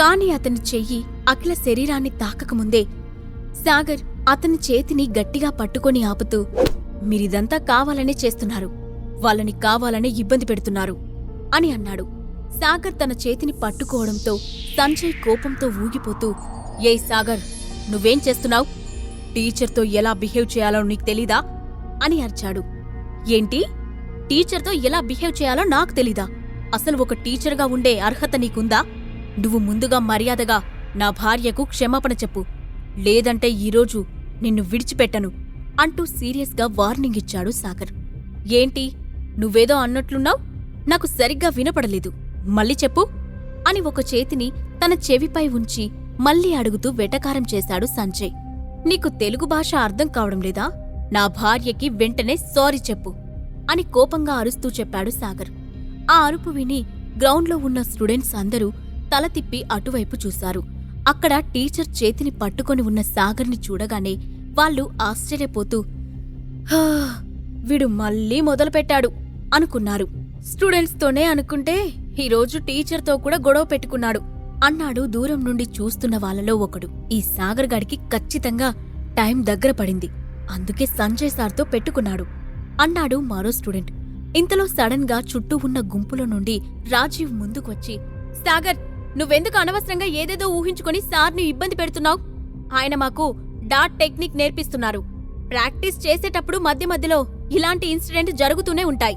కాని అతని చెయ్యి అఖిల శరీరాన్ని తాకకముందే సాగర్ అతని చేతిని గట్టిగా పట్టుకొని ఆపుతూ మీరిదంతా కావాలనే చేస్తున్నారు. వాళ్ళని కావాలనే ఇబ్బంది పెడుతున్నారు అని అన్నాడు. సాగర్ తన చేతిని పట్టుకోవడంతో సంజయ్ కోపంతో ఊగిపోతూ ఏయ్ సాగర్ నువ్వేం చేస్తున్నావ్? టీచర్తో ఎలా బిహేవ్ చేయాలో నీకు తెలీదా? అని అరిచాడు. ఏంటి? టీచర్తో ఎలా బిహేవ్ చేయాలో నాకు తెలీదా? అసలు ఒక టీచర్గా ఉండే అర్హత నీకుందా? నువ్వు ముందుగా మర్యాదగా నా భార్యకు క్షమాపణ చెప్పు. లేదంటే ఈరోజు నిన్ను విడిచిపెట్టను అంటూ సీరియస్గా వార్నింగ్ ఇచ్చాడు సాగర్. ఏంటి? నువ్వేదో అన్నట్లున్నావు? నాకు సరిగ్గా వినపడలేదు. మళ్ళీ చెప్పు అని ఒక చేతిని తన చెవిపై ఉంచి మళ్ళీ అడుగుతూ వెటకారం చేశాడు సంజయ్. నీకు తెలుగు భాష అర్థం కావడం లేదా? నా భార్యకి వెంటనే సారీ చెప్పు అని కోపంగా అరుస్తూ చెప్పాడు సాగర్. ఆ అరుపు విని గ్రౌండ్లో ఉన్న స్టూడెంట్స్ అందరూ తల తిప్పి అటువైపు చూశారు. అక్కడ టీచర్ చేతిని పట్టుకొని ఉన్న సాగర్ని చూడగానే వాళ్ళు ఆశ్చర్యపోతూ వీడు మళ్ళీ మొదలుపెట్టాడు అనుకున్నారు. స్టూడెంట్స్తోనే అనుకుంటే ఈరోజు టీచర్తో కూడా గొడవ పెట్టుకున్నాడు అన్నాడు దూరం నుండి చూస్తున్న వాళ్ళలో ఒకడు. ఈ సాగర్ గాడికి ఖచ్చితంగా టైం దగ్గర పడింది. అందుకే సంజయ్ సార్తో పెట్టుకున్నాడు అన్నాడు మరో స్టూడెంట్. ఇంతలో సడన్గా చుట్టూ ఉన్న గుంపులో నుండి రాజీవ్ ముందుకొచ్చి సాగర్ నువ్వెందుకు అనవసరంగా ఏదేదో ఊహించుకొని సార్ని ఇబ్బంది పెడుతున్నావు? ఆయన మాకు డాట్ టెక్నిక్ నేర్పిస్తున్నారు. ప్రాక్టీస్ చేసేటప్పుడు మధ్య మధ్యలో ఇలాంటి ఇన్సిడెంట్ జరుగుతూనే ఉంటాయి.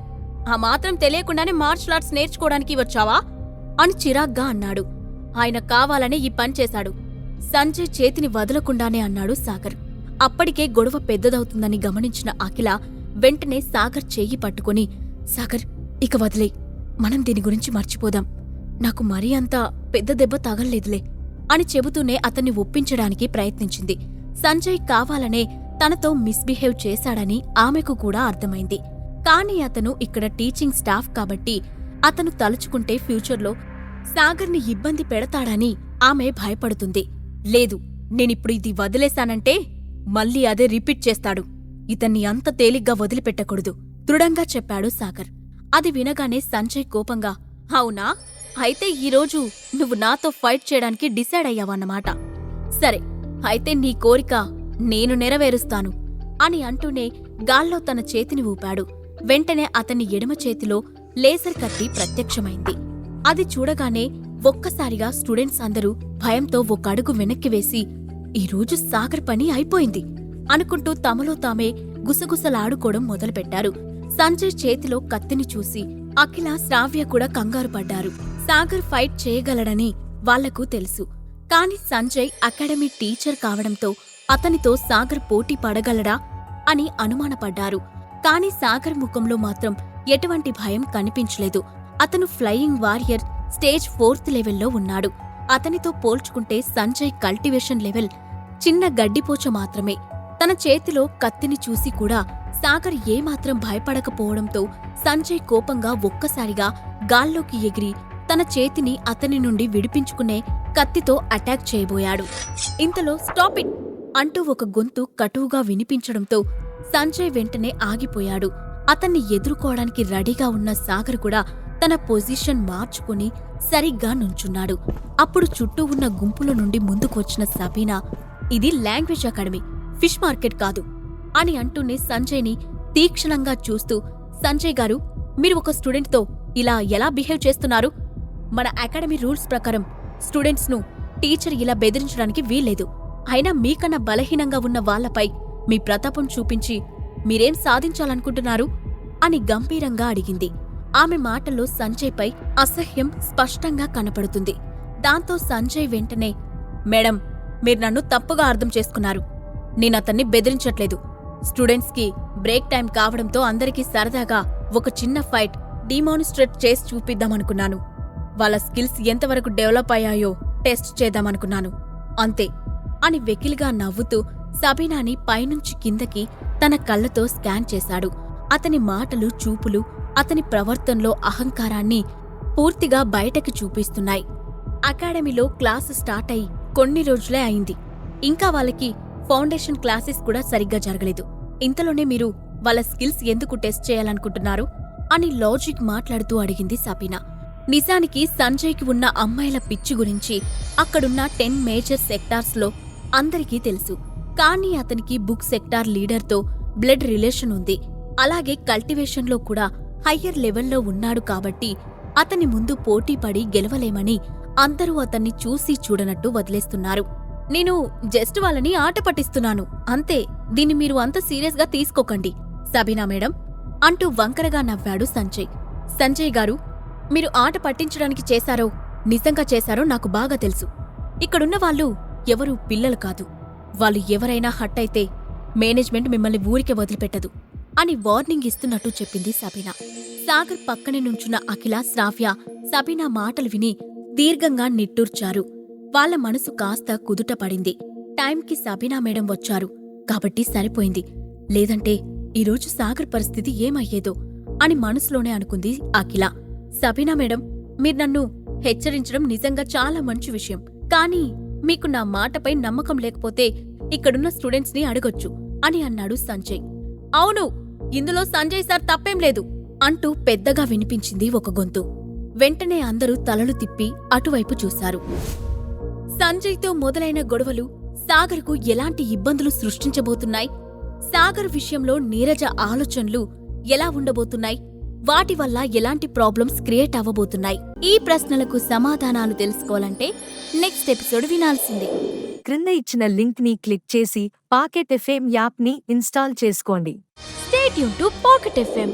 ఆ మాత్రం తెలియకుండానే మార్షల్ ఆర్ట్స్ నేర్చుకోవడానికి వచ్చావా? అని చిరాగ్గా అన్నాడు. ఆయన కావాలనే ఈ పని చేశాడు. సంజయ్ చేతిని వదలకుండానే అన్నాడు సాగర్. అప్పటికే గొడవ పెద్దదవుతుందని గమనించిన అఖిల వెంటనే సాగర్ చెయ్యి పట్టుకుని సాగర్ ఇక వదిలే మనం దీని గురించి మర్చిపోదాం. నాకు మరీ అంత పెద్ద దెబ్బ తగల్లేదులే అని చెబుతూనే అతన్ని ఒప్పించడానికి ప్రయత్నించింది. సంజయ్ కావాలనే తనతో మిస్బిహేవ్ చేశాడని ఆమెకు కూడా అర్థమైంది. కానీ అతను ఇక్కడ టీచింగ్ స్టాఫ్ కాబట్టి అతను తలుచుకుంటే ఫ్యూచర్లో సాగర్ని ఇబ్బంది పెడతాడని ఆమె భయపడుతుంది. లేదు నేనిప్పుడు ఇది వదిలేశానంటే మళ్ళీ అదే రిపీట్ చేస్తాడు. ఇతన్ని అంత తేలిగ్గా వదిలిపెట్టకూడదు. దృఢంగా చెప్పాడు సాగర్. అది వినగానే సంజయ్ కోపంగా అవునా? అయితే ఈరోజు నువ్వు నాతో ఫైట్ చేయడానికి డిసైడ్ అయ్యావన్నమాట సరే అయితే నీ కోరిక నేను నెరవేరుస్తాను అని అంటూనే గాల్లో తన చేతిని ఊపాడు. వెంటనే అతని ఎడమ చేతిలో లేజర్ కత్తి ప్రత్యక్షమైంది. అది చూడగానే ఒక్కసారిగా స్టూడెంట్స్ అందరూ భయంతో ఒక అడుగు వెనక్కి వేసి ఈరోజు సాగర్ పని అయిపోయింది అనుకుంటూ తమలో తామే గుసగుసలాడుకోవడం మొదలుపెట్టారు. సంజయ్ చేతిలో కత్తిని చూసి అఖిల శ్రావ్య కూడా కంగారు పడ్డారు. సాగర్ ఫైట్ చేయగలడని వాళ్ళకు తెలుసు. కాని సంజయ్ అకాడమీ టీచర్ కావడంతో అతనితో సాగర్ పోటీ పడగలడా అని అనుమానపడ్డారు. కాని సాగర్ ముఖంలో మాత్రం ఎటువంటి భయం కనిపించలేదు. అతను ఫ్లయింగ్ వారియర్ స్టేజ్ ఫోర్త్ లెవెల్లో ఉన్నాడు. అతనితో పోల్చుకుంటే సంజయ్ కల్టివేషన్ లెవెల్ చిన్న గడ్డిపోచ మాత్రమే. తన చేతిలో కత్తిని చూసి కూడా సాగర్ ఏమాత్రం భయపడకపోవడంతో సంజయ్ కోపంగా ఒక్కసారిగా గాల్లోకి ఎగిరి తన చేతిని అతని నుండి విడిపించుకునే కత్తితో అటాక్ చేయబోయాడు. ఇంతలో స్టాప్ ఇట్ అంటూ ఒక గొంతు కటువుగా వినిపించడంతో సంజయ్ వెంటనే ఆగిపోయాడు. అతన్ని ఎదుర్కోవడానికి రెడీగా ఉన్న సాగర్ కూడా తన పొజిషన్ మార్చుకుని సరిగ్గా నుంచున్నాడు. అప్పుడు చుట్టూ ఉన్న గుంపుల నుండి ముందుకొచ్చిన సబీనా ఇది లాంగ్వేజ్ అకాడమీ ఫిష్ మార్కెట్ కాదు అని అంటూనే సంజయ్ని తీక్షణంగా చూస్తూ సంజయ్ గారు మీరు ఒక స్టూడెంట్తో ఇలా ఎలా బిహేవ్ చేస్తున్నారు? మన అకాడమీ రూల్స్ ప్రకారం స్టూడెంట్స్ను టీచర్ ఇలా బెదిరించడానికి వీల్లేదు. అయినా మీకన్నా బలహీనంగా ఉన్న వాళ్ళపై మీ ప్రతాపం చూపించి మీరేం సాధించాలనుకుంటున్నారు? అని గంభీరంగా అడిగింది. ఆమె మాటల్లో సంజయ్పై అసహ్యం స్పష్టంగా కనపడుతుంది. దాంతో సంజయ్ వెంటనే మేడం మీరు నన్ను తప్పుగా అర్థం చేసుకున్నారు. నేనతన్ని బెదిరించట్లేదు. స్టూడెంట్స్కి బ్రేక్ టైం కావడంతో అందరికీ సరదాగా ఒక చిన్న ఫైట్ డిమానిస్ట్రేట్ చేసి చూపిద్దామనుకున్నాను. వాళ్ళ స్కిల్స్ ఎంతవరకు డెవలప్ అయ్యాయో టెస్ట్ చేద్దామనుకున్నాను. అంతే. అని వెకిలిగా నవ్వుతూ సబీనాని పైనుంచి కిందకి తన కళ్ళతో స్కాన్ చేశాడు. అతని మాటలు చూపులు అతని ప్రవర్తనలో అహంకారాన్ని పూర్తిగా బయటకి చూపిస్తున్నాయి. అకాడమీలో క్లాసు స్టార్ట్ అయి కొన్ని రోజులే అయింది. ఇంకా వాళ్ళకి ఫౌండేషన్ క్లాసెస్ కూడా సరిగ్గా జరగలేదు. ఇంతలోనే మీరు వాళ్ళ స్కిల్స్ ఎందుకు టెస్ట్ చేయాలనుకుంటున్నారు? అని లాజిక్ మాట్లాడుతూ అడిగింది సబీనా. నిజానికి సంజయ్కి ఉన్న అమ్మాయిల పిచ్చి గురించి అక్కడున్న టెన్ మేజర్ సెక్టార్స్లో అందరికీ తెలుసు. కానీ అతనికి బుక్ సెక్టార్ లీడర్తో బ్లడ్ రిలేషన్ ఉంది. అలాగే కల్టివేషన్లో కూడా హయ్యర్ లెవెల్లో ఉన్నాడు కాబట్టి అతని ముందు పోటీపడి గెలవలేమని అందరూ అతన్ని చూసి చూడనట్టు వదిలేస్తున్నారు. నేను జస్ట్ వాళ్ళని ఆట పట్టిస్తున్నాను. అంతే దీన్ని మీరు అంత సీరియస్గా తీసుకోకండి. సబీనా మేడం అంటూ వంకరగా నవ్వాడు సంజయ్. సంజయ్ గారు మీరు ఆట పట్టించడానికి చేశారో నిజంగా చేశారో నాకు బాగా తెలుసు. ఇక్కడున్న వాళ్ళు ఎవరూ పిల్లలు కాదు. వాళ్ళు ఎవరైనా హట్ అయితే మేనేజ్మెంట్ మిమ్మల్ని ఊరికే వదిలిపెట్టదు అని వార్నింగ్ ఇస్తున్నట్టు చెప్పింది సబీనా. సాగర్ పక్కనే నుంచున్న అఖిల శ్రావ్య సబీనా మాటలు విని దీర్ఘంగా నిట్టూర్చారు. వాళ్ళ మనసు కాస్త కుదుట పడింది. టైంకి సబీనా మేడం వచ్చారు. కాబట్టి సరిపోయింది. లేదంటే ఈరోజు సాగర్ పరిస్థితి ఏమయ్యేదో అని మనసులోనే అనుకుంది అఖిల. సబీనా మేడం మీరు నన్ను హెచ్చరించడం నిజంగా చాలా మంచి విషయం. కానీ మీకు నా మాటపై నమ్మకం లేకపోతే ఇక్కడున్న స్టూడెంట్స్ని అడగొచ్చు అని అన్నాడు సంజయ్. అవును ఇందులో సంజయ్ సార్ తప్పేం లేదు అంటూ పెద్దగా వినిపించింది ఒక గొంతు. వెంటనే అందరూ తలలు తిప్పి అటువైపు చూశారు. సంజయ్తో మొదలైన గొడవలు సాగర్కు ఎలాంటి ఇబ్బందులు సృష్టించబోతున్నాయి? సాగర్ విషయంలో నీరజ ఆలోచనలు ఎలా ఉండబోతున్నాయి? వాటి వల్ల ఎలాంటి ప్రాబ్లమ్స్ క్రియేట్ అవ్వబోతున్నాయి? ఈ ప్రశ్నలకు సమాధానాలు తెలుసుకోవాలంటే నెక్స్ట్ ఎపిసోడ్ వినాల్సిందే. క్రింద ఇచ్చిన లింక్ని క్లిక్ చేసి పాకెట్ ఎఫ్ఎం యాప్ని ఇన్స్టాల్ చేసుకోండి. స్టేట్ యూన్ టు పాకెట్ ఎఫ్ఎం